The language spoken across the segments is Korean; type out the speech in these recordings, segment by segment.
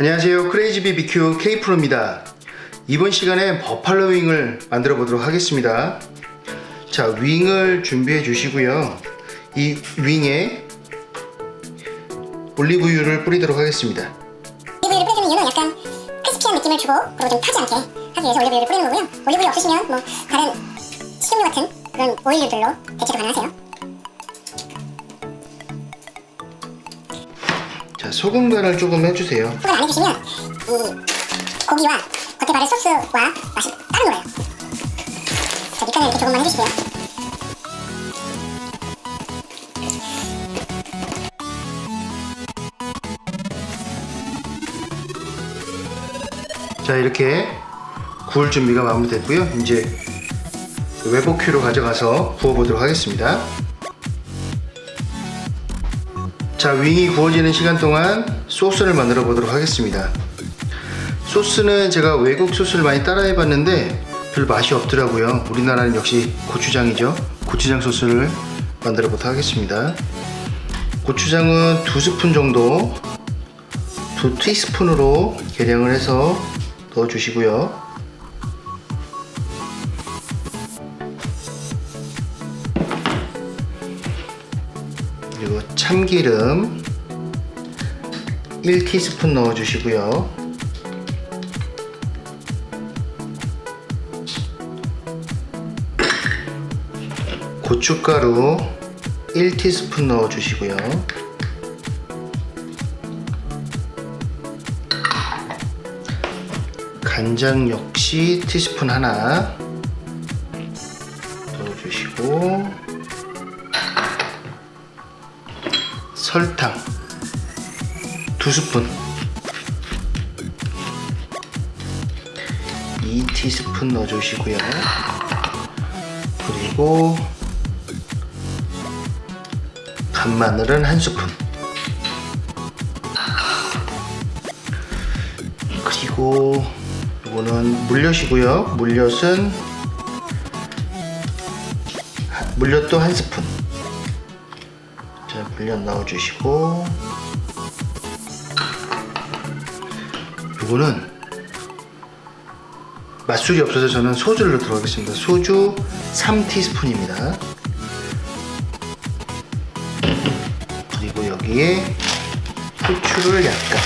안녕하세요. 크레이지 BBQ K프로입니다. 이번 시간에 버팔로 윙을 만들어 보도록 하겠습니다. 자, 윙을 준비해 주시고요. 이 윙에 올리브유를 뿌리도록 하겠습니다. 올리브유를 뿌려주는 이유는 약간 크리스피한 느낌을 주고 그리고 좀 타지 않게 하기 위해서 올리브유를 뿌리는 거고요. 올리브유 없으시면 뭐 다른 식용유 같은 그런 오일류들로 대체도 가능하세요. 자, 소금 간을 조금 해주세요. 소금 안 해주시면 이 고기와 겉에 바른 소스와 맛이 따로 놀아요. 자, 밑간을 이렇게 조금만 해주시고요. 자, 이렇게 구울 준비가 마무리됐고요. 이제 외복큐로 가져가서 구워보도록 하겠습니다. 자, 윙이 구워지는 시간 동안 소스를 만들어 보도록 하겠습니다. 소스는 제가 외국 소스를 많이 따라해 봤는데 별 맛이 없더라고요. 우리나라는 역시 고추장이죠. 고추장 소스를 만들어 보도록 하겠습니다. 고추장은 두 스푼 정도, 두 티스푼으로 계량을 해서 넣어 주시고요. 참기름 1티스푼 넣어 주시고요. 고춧가루 1티스푼 넣어 주시고요. 간장 역시 티스푼 하나 넣어주시고 설탕 두 스푼 2티스푼 넣어주시고요 그리고 간마늘은 한 스푼 그리고 이거는 물엿이고요. 물엿은 한- 물엿도 한 스푼. 자, 물엿 넣어주시고 이거는 맛술이 없어서 저는 소주를 넣도록 하겠습니다. 소주 3티스푼입니다. 그리고 여기에 후추를 약간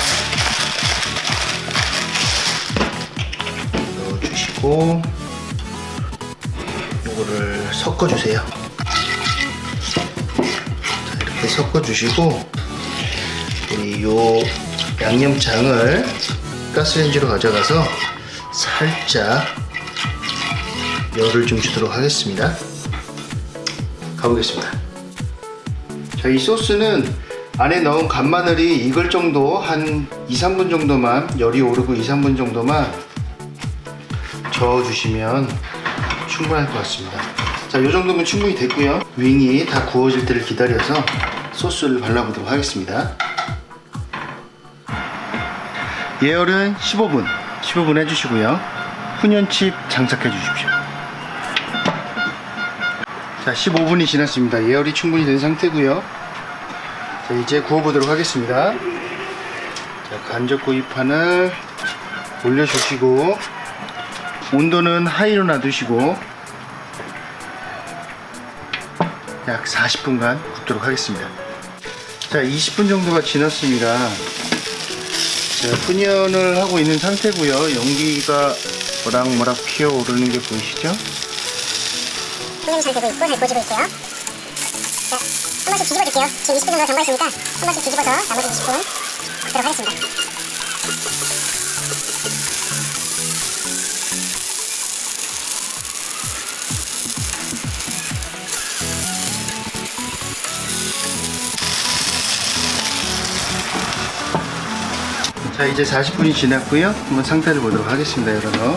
넣어주시고 요거를 섞어주세요. 자, 이렇게 섞어주시고 요 양념장을 가스레인지로 가져가서 살짝 열을 좀 주도록 하겠습니다. 가보겠습니다. 자, 이 소스는 안에 넣은 간마늘이 익을 정도 한 2, 3분 정도만 열이 오르고 2, 3분 정도만 저어주시면 충분할 것 같습니다. 자, 이 정도면 충분히 됐고요. 윙이 다 구워질 때를 기다려서 소스를 발라보도록 하겠습니다. 예열은 15분, 15분 해주시고요. 훈연칩 장착해 주십시오. 자, 15분이 지났습니다. 예열이 충분히 된 상태고요. 자, 이제 구워보도록 하겠습니다. 자, 간접 구이판을 올려주시고 온도는 하이로 놔두시고 약 40분간 굽도록 하겠습니다. 자, 20분 정도가 지났습니다. 자, 훈연을 하고 있는 상태고요. 연기가 모락모락 피어오르는 게 보이시죠? 훈연 잘 되고 있고 잘 구워지고 있고요. 자, 한 번씩 뒤집어 줄게요. 지금 20분 정도 담가있으니까 한 번씩 뒤집어서 나머지 20분 굽도록 하겠습니다. 자, 이제 40분이 지났고요. 한번 상태를 보도록 하겠습니다, 열어서.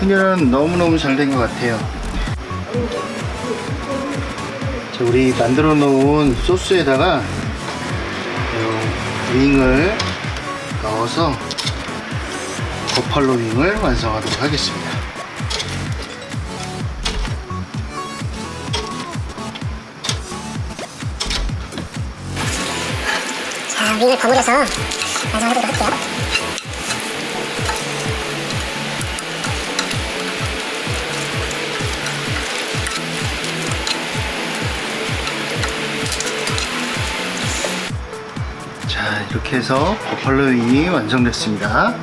훈연은 너무너무 잘 된 것 같아요. 자, 우리 만들어 놓은 소스에다가 요 윙을 넣어서 버팔로 윙을 완성하도록 하겠습니다. 윙을 버무려서 완성해보도록 할게요. 자 이렇게 해서 버팔로 윙이 완성됐습니다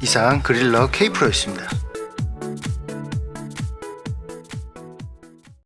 이상 그릴러 K프로였습니다